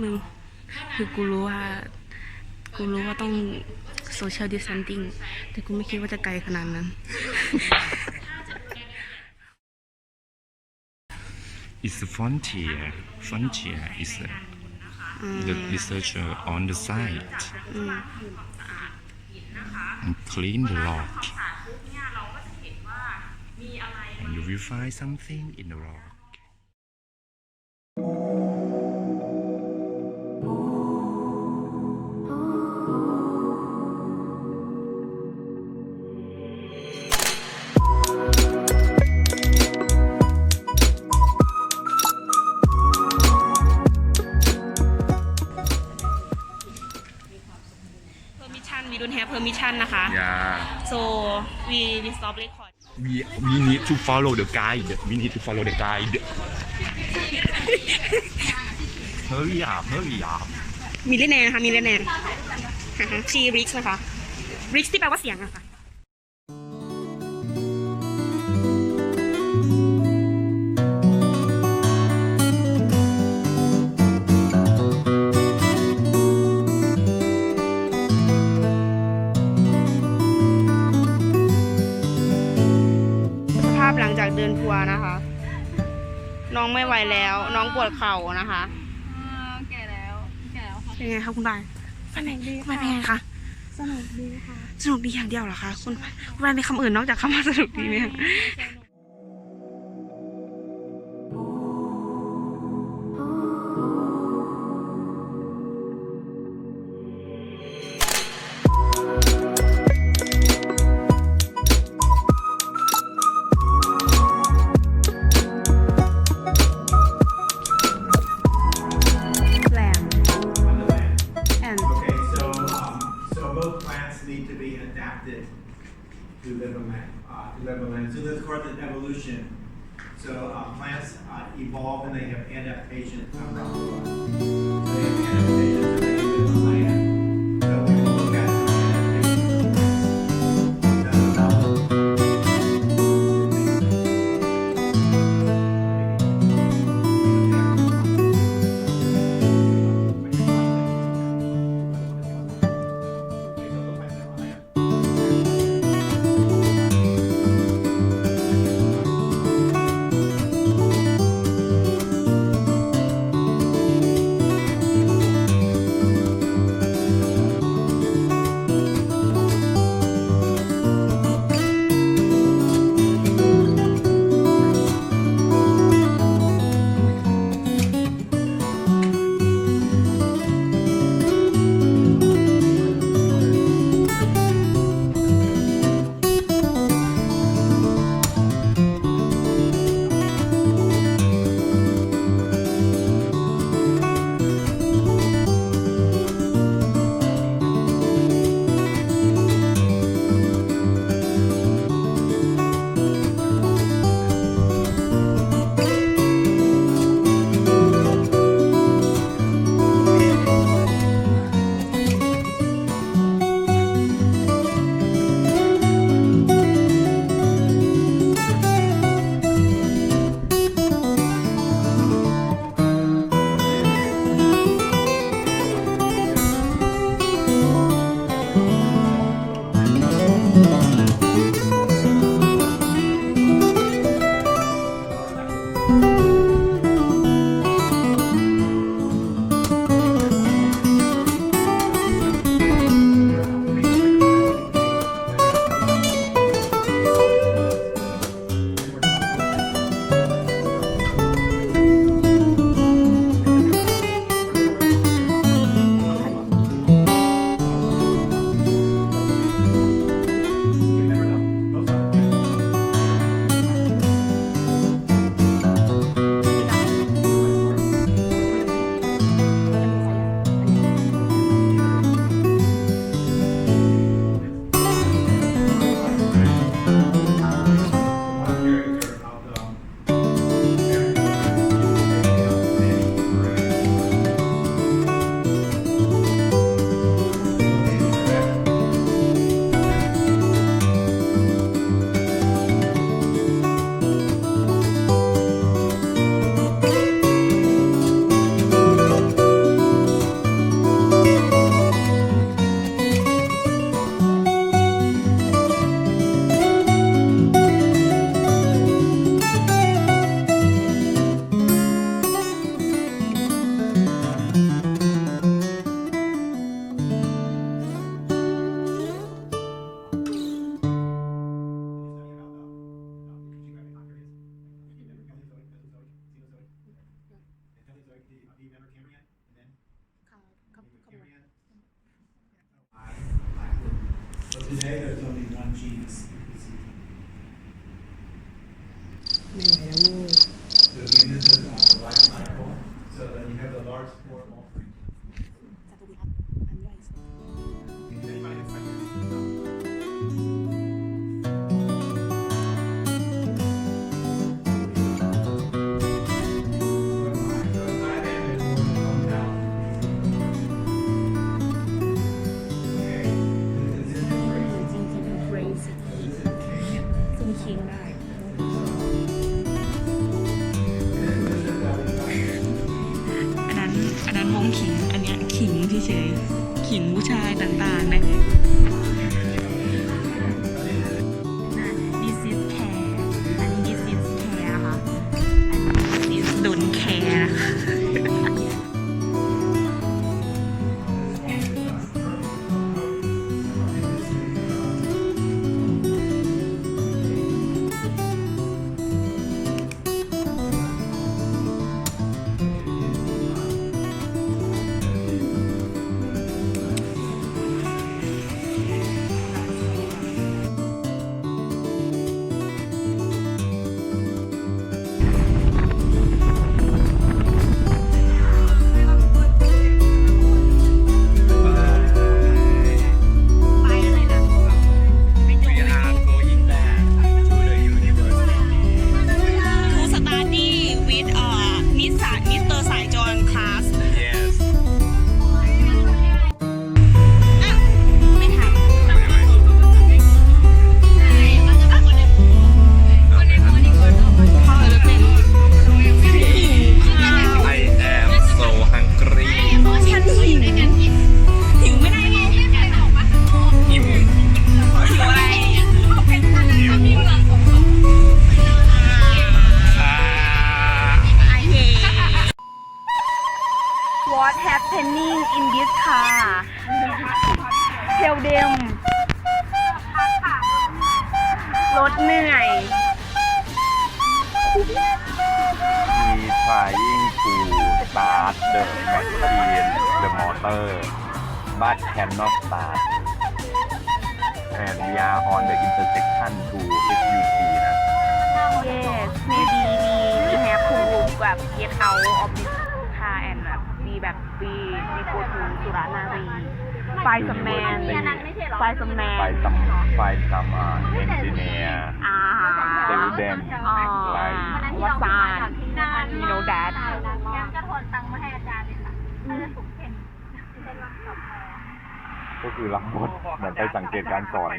มึงคือกูรู้ว่า กูรู้ว่าต้อง social distancing แต่กูไม่คิดว่าจะไกลขนาดนั้น It's a frontier. Frontier is uh, the researcher on the site and clean the rock. And you will find something in the rock. เ e อร์มิชันวีดุนแฮปเ e อร์มิชันนะคะ Yeah. so we we stop record We we need to follow the guide. We need to follow the guide. hurry up, hurry up. มีเลนแนนนะคะมีเลนแนนชีริกนะคะริกที่แปลว่าเสียงอะค่ะ หลังจากเดินทัวร์นะคะ น้องไม่ไหวแล้ว น้องปวดเข่านะคะแก่แล้วแก่แล้วค่ะเป็นไงคะคุณบายสนุกดีคุณบายเป็นไงคะสนุกดีค่ะสนุกดีอย่างเดียวเหรอคะคุณคุณบายมีคำอื่นนอกจากคำว่าสนุกดีไหมคะ Levelland. So that's part of the evolution. So uh, plants uh, evolve and they have adaptation around the world. Today there's only one genus. คิงได้อันนั้นอันนั้นวงขิง อันเนี้ยขิงเฉยๆขิงผู้ชายต่างๆนะคะ Tell them รถเหนื่อย We trying to start the machine, the motor, but cannot start. And we are on the intersection to SUT นะ Yes maybe we we have to แบบ get out of this car and แบบ we แบบ we we go to สุรานารี find some man find some man ไปซัมไปซัมอ่าเอนจิเนียร์ อ่า student อ่า like วัสาน you know that ยังจะทนตังค์มาให้อาจารย์เลยค่ะน่าจะถูกเห็นเป็นวันต่อไปก็คือรับบทเหมือนไปสังเกตการสอน